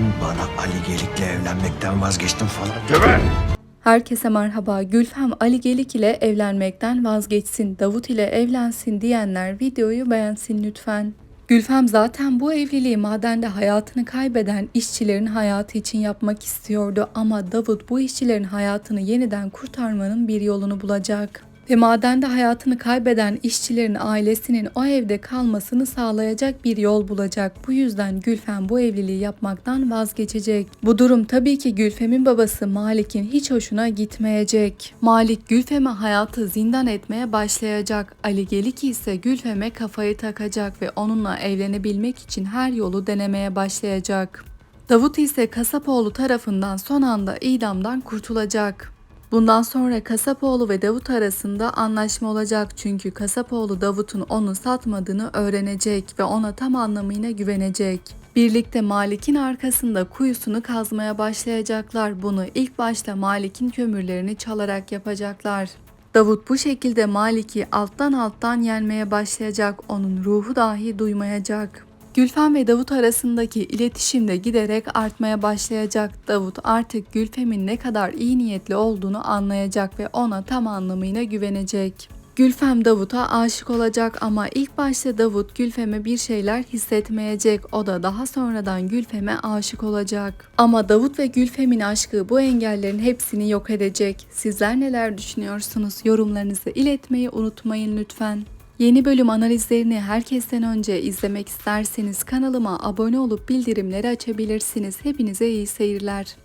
bana Ali Gelik'le evlenmekten vazgeçtim falan deme. Herkese merhaba. Gülfem Ali Gelik ile evlenmekten vazgeçsin, Davut ile evlensin diyenler videoyu beğensin lütfen. Gülfem zaten bu evliliği madende hayatını kaybeden işçilerin hayatı için yapmak istiyordu ama Davut bu işçilerin hayatını yeniden kurtarmanın bir yolunu bulacak. Ve madende hayatını kaybeden işçilerin ailesinin o evde kalmasını sağlayacak bir yol bulacak. Bu yüzden Gülfem bu evliliği yapmaktan vazgeçecek. Bu durum tabii ki Gülfem'in babası Malik'in hiç hoşuna gitmeyecek. Malik Gülfem'e hayatı zindan etmeye başlayacak. Ali Gelik ise Gülfem'e kafayı takacak ve onunla evlenebilmek için her yolu denemeye başlayacak. Davut ise Kasapoğlu tarafından son anda idamdan kurtulacak. Bundan sonra Kasapoğlu ve Davut arasında anlaşma olacak çünkü Kasapoğlu Davut'un onu satmadığını öğrenecek ve ona tam anlamıyla güvenecek. Birlikte Malik'in arkasında kuyusunu kazmaya başlayacaklar. Bunu ilk başta Malik'in kömürlerini çalarak yapacaklar. Davut bu şekilde Malik'i alttan alttan yenmeye başlayacak. Onun ruhu dahi duymayacak. Gülfem ve Davut arasındaki iletişim de giderek artmaya başlayacak. Davut artık Gülfem'in ne kadar iyi niyetli olduğunu anlayacak ve ona tam anlamıyla güvenecek. Gülfem Davut'a aşık olacak ama ilk başta Davut Gülfem'e bir şeyler hissetmeyecek. O da daha sonradan Gülfem'e aşık olacak. Ama Davut ve Gülfem'in aşkı bu engellerin hepsini yok edecek. Sizler neler düşünüyorsunuz? Yorumlarınızı iletmeyi unutmayın lütfen. Yeni bölüm analizlerini herkesten önce izlemek isterseniz kanalıma abone olup bildirimleri açabilirsiniz. Hepinize iyi seyirler.